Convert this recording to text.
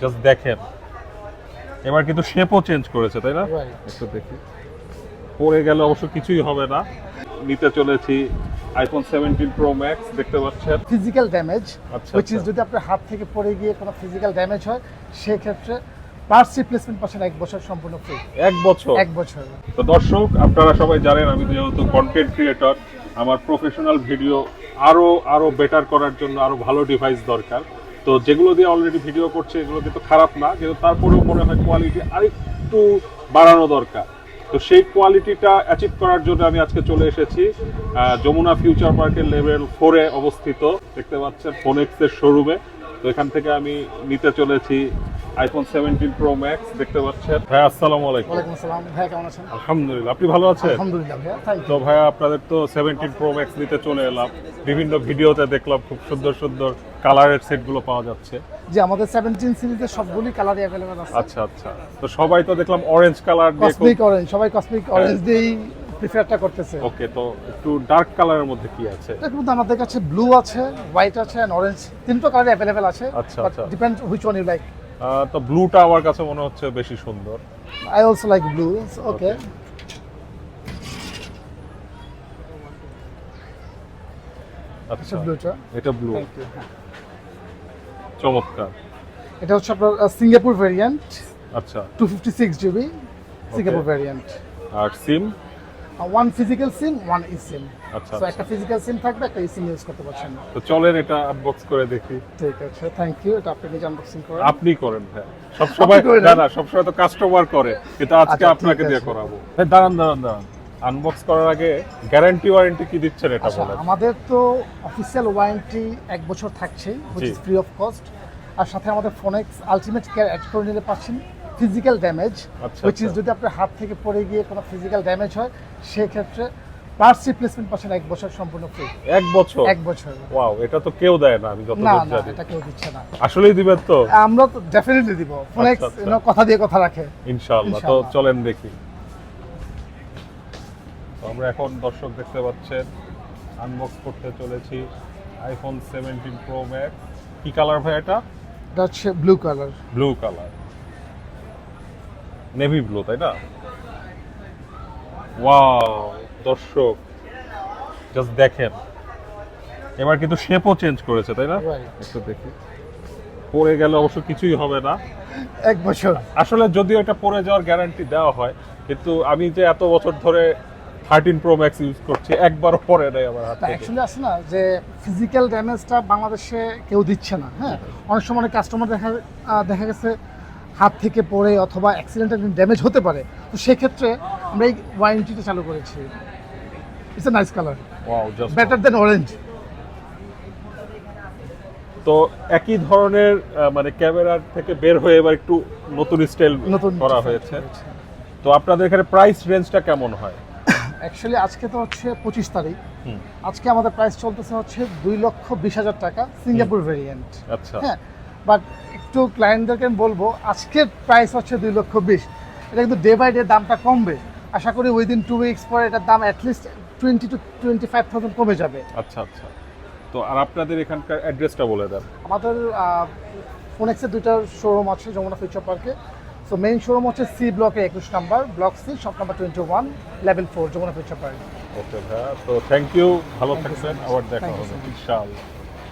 Just দেখেন এবার কিন্তু শেপও চেঞ্জ করেছে তাই না? একটু দেখি। পরে গেলে অবশ্য কিছুই হবে না। নিতে চলেছি আইফোন সেভেন্টিন প্রো ম্যাক্স দেখতে পাচ্ছেন? Physical damage which is. যদি আপনার হাত থেকে পড়ে গিয়ে কোনো ফিজিক্যাল ড্যামেজ হয় সেক্ষেত্রে পার্টস রিপ্লেসমেন্ট পাচ্ছেন এক বছর সম্পূর্ণ ফ্রি এক বছর? এক বছর। তো দর্শক আপনারা সবাই জানেন আমি যেহেতু কন্টেন্ট ক্রিয়েটর আমার প্রফেশনাল ভিডিও আরও আরও বেটার করার জন্য আরও ভালো ডিভাইস দরকার। তো যেগুলো দিয়ে অলরেডি ভিডিও করছে, এগুলো কিন্তু খারাপ না, কিন্তু তারপরেও মনে হয় কোয়ালিটি আরেকটু বাড়ানো দরকার। তো সেই কোয়ালিটিটা অ্যাচিভ করার জন্য আমি আজকে চলে এসেছি যমুনা ফিউচার পার্কের লেভেল ফোরে অবস্থিত। দেখতে পাচ্ছেন ফোনেক্সের শোরুমে তো এখান থেকে আমি নিতে চলেছি আইফোন সেভেন্টিন প্রো ম্যাক্স দেখতে পাচ্ছেন। ভাই আসসালামু আলাইকুম। ওয়ালাইকুম আসসালাম। ভাইয়া কেমন আছেন? আলহামদুলিল্লাহ আপনি ভালো আছেন? আলহামদুলিল্লাহ ভাইয়া তো। ভাইয়া আপনাদের তো সেভেন্টিন প্রো ম্যাক্স নিতে চলে এলাম। বিভিন্ন ভিডিওতে দেখলাম খুব সুন্দর সুন্দর কালারের সেটগুলো পাওয়া যাচ্ছে। যে আমাদের সেভেন্টিন সিরিজের সবগুলি কালারই অ্যাভেলেবেল আছে। আচ্ছা আচ্ছা। তো সবাই তো দেখলাম অরেঞ্জ কালার দিয়ে কসমিক অরেঞ্জ সবাই কসমিক অরেঞ্জ দিয়েই প্রিফারটা করতেছে। ওকে তো একটু ডার্ক কালারের মধ্যে কি আছে? এর মধ্যে আমাদের কাছে ব্লু আছে হোয়াইট আছে এন্ড অরেঞ্জ তিনটা কালার অ্যাভেলেবেল আছে আচ্ছা, আচ্ছা। Depend which one you like তো ব্লুটা আমার কাছে মনে হচ্ছে বেশি সুন্দর। I also like blue okay. আচ্ছা ব্লুটা এটা ব্লু চমৎকার। এটা হচ্ছে আপনার সিঙ্গাপুর ভেরিয়েন্ট আচ্ছা। Two fifty six GB Singapore variant আর SIM one physical SIM one e SIM আচ্ছা তো একটা ফিজিক্যাল সিম থাকবে একটা ই সিম ইউজ করতে পারছেন তো চলেন এটা আনবক্স করে দেখি। ঠিক আছে থ্যাংক ইউ এটা আপনি নিজে আনবক্সিং করেন। আপনি করেন হ্যাঁ। সবসময় করে না। না সবসময় তো কাস্টমার করে কিন্তু আজকে আচ্ছা, আপনাকে দিয়ে করাবো। এই দাঁড়ান দাঁড়ান দাঁড়ান। আনবক্স করার আগে গ্যারান্টি ওয়ারেন্টি কি দিচ্ছেন এটা আচ্ছা বলেন। আমাদের তো অফিসিয়াল ওয়ারেন্টি এক বছর থাকছে হুইচ ফ্রি অফ কস্ট আর সাথে আমাদের ফোনেক্স আলটিমেট কেয়ার অ্যাড করে নিলে পাচ্ছেন ফিজিক্যাল ড্যামেজ হুইচ ইজ। যদি আপনার হাত থেকে পড়ে গিয়ে কোনো ফিজিক্যাল ড্যামেজ হয় সেক্ষেত্রে পার্টস রিপ্লেসমেন্ট পাচ্ছেন এক বছর সম্পূর্ণ ফ্রি এক বছর? এক বছর। ওয়াও এটা তো কেউ দেয় না আমি যতদূর না এটা কেউ দিচ্ছে না। আসলেই দিবেন তো? আমরা তো ডেফিনেটলি দিব। ফোনেক্স আচ্ছা, আচ্ছা। কথা দিয়ে কথা রাখে। ইনশাআল্লাহ তো চলেন দেখি। তো আমরা এখন দর্শক দেখতে পাচ্ছেন আনবক্স করতে চলেছি আইফোন সেভেন্টিন প্রো ম্যাক্স কি কালার ভাই এটা? এটা হচ্ছে blue colour blue colour navy blue তাই না? ওয়াও দর্শক জাস্ট দেখেন। এবার কিন্তু শেপও চেঞ্জ করেছে তাই না. একটু দেখি। পরে গেলে অবশ্য কিছুই হবে না। এক বছর। আসলে যদিও এটা পড়ে যাওয়ার গ্যারান্টি দেওয়া হয় কিন্তু আমি যে এত বছর ধরে থার্টিন প্রো ম্যাক্স ইউজ করছি একবারও পরে নেই আমার হাত অ্যাকচুয়ালি আছে না যে ফিজিক্যাল ড্যামেজটা বাংলাদেশে কেউ দিচ্ছে না হ্যাঁ? অনেক সময় কাস্টমার দেখা দেখা গেছে হাত থেকে পড়ে অথবা অ্যাক্সিডেন্টাল ড্যামেজ হতে পারে তো সেক্ষেত্রে আমরা এই ওয়ারেন্টিটা চালু করেছি। It's a nice colour better than orange তো একই ধরনের মানে ক্যামেরার থেকে বের হয়ে এবার একটু নতুন স্টাইল নতুন করা হয়েছে। তো আপনাদের এখানে প্রাইস রেঞ্জটা কেমন হয়? অ্যাকচুয়ালি আজকে তো হচ্ছে পঁচিশ তারিখ। আজকে আমাদের প্রাইস চলতেছে হচ্ছে দুই লক্ষ বিশ হাজার টাকা সিঙ্গাপুর ভেরিয়েন্ট আচ্ছা। হ্যাঁ বাট একটু ক্লায়েন্টদেরকে আমি বলব আজকের প্রাইস হচ্ছে দুই লক্ষ বিশ। এটা কিন্তু ডে বাই ডে দামটা কমবে। আশা করি উইদিন টু উইকস পরে এটার দাম at least twenty two twenty five thousand কমে যাবে। আচ্ছা আচ্ছা। তো আর আপনাদের এখানকার অ্যাড্রেসটা বলে দেন। আমাদের ফোনেক্সের দুইটা শোরুম আছে যমুনা ফিউচার পার্কে সো মেইন শোরুম হচ্ছে সি ব্লকের একুশ number block C shop number twenty one level four Jamuna Future Park okay ভাইয়া। তো থ্যাংক ইউ ভালো থাকবেন। আবার দেখা হবে ইনশাআল্লাহ।